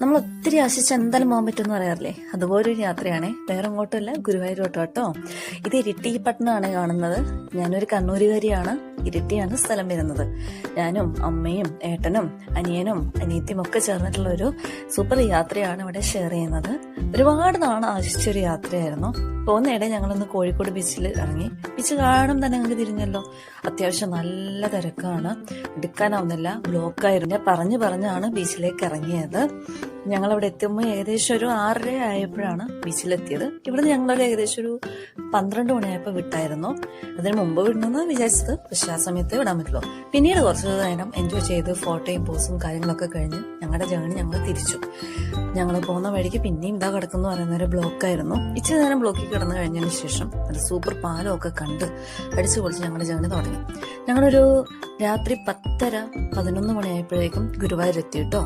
നമ്മൾ ഒത്തിരി ആശിച്ച് എന്തായാലും പോകാൻ പറ്റുമെന്ന് പറയാറില്ലേ? അതുപോലെ ഒരു യാത്രയാണ്. വേറെ ഗുരുവായൂർ ഗുരുവായൂരോട്ടോ കേട്ടോ ഇത് ഇരിട്ടി പട്ടണമാണ് കാണുന്നത്. ഞാനൊരു കണ്ണൂരുകാരിയാണ്. ഇരിട്ടിയാണ് സ്ഥലം വരുന്നത്. ഞാനും അമ്മയും ഏട്ടനും അനിയനും അനിയത്തിയും ഒക്കെ ചേർന്നിട്ടുള്ള ഒരു സൂപ്പർ യാത്രയാണ് ഇവിടെ ഷെയർ ചെയ്യുന്നത്. ഒരുപാട് നാൾ ആശിച്ചൊരു യാത്രയായിരുന്നു. പോകുന്നയിടെ ഞങ്ങളൊന്ന് കോഴിക്കോട് ബീച്ചിൽ ഇറങ്ങി. ബീച്ച് കാണും തന്നെ ഞങ്ങൾക്ക് തിരിഞ്ഞല്ലോ. അത്യാവശ്യം നല്ല തിരക്കാണ്. എടുക്കാനാവുന്നില്ല. ബ്ലോക്കായിരുന്നു പറഞ്ഞു പറഞ്ഞാണ് ബീച്ചിലേക്ക് ഇറങ്ങിയത്. ഞങ്ങൾ അവിടെ എത്തുമ്പോൾ ഏകദേശം ഒരു ആറര ആയപ്പോഴാണ് ബീച്ചിലെത്തിയത് ഇവിടെ ഞങ്ങളൊരു ഏകദേശം ഒരു പന്ത്രണ്ട് മണിയായപ്പോൾ വിട്ടായിരുന്നു. അതിന് മുമ്പ് വിടണമെന്ന് വിചാരിച്ചത്. പക്ഷേ ആ സമയത്ത് വിടാൻ പറ്റുള്ളൂ പിന്നീട് കുറച്ച് നേരം എൻജോയ് ചെയ്ത് ഫോട്ടോയും പോസും കാര്യങ്ങളൊക്കെ കഴിഞ്ഞ് ഞങ്ങളുടെ ജേണി ഞങ്ങൾ തിരിച്ചു. ഞങ്ങൾ പോകുന്ന വഴിക്ക് പിന്നെയും ഇതാ കിടക്കുന്നു പറയുന്ന ഒരു ബ്ലോക്കായിരുന്നു ഇച്ചിരി നേരം ബ്ലോക്കിൽ കിടന്നു കഴിഞ്ഞതിന് ശേഷം അത് സൂപ്പർ പാലം ഒക്കെ കണ്ട് അടിച്ചു പൊളിച്ച് ഞങ്ങളുടെ ജേണി തുടങ്ങി. ഞങ്ങളൊരു രാത്രി പത്തര പതിനൊന്ന് മണിയായപ്പോഴേക്കും ഗുരുവായൂർ എത്തി കേട്ടോ.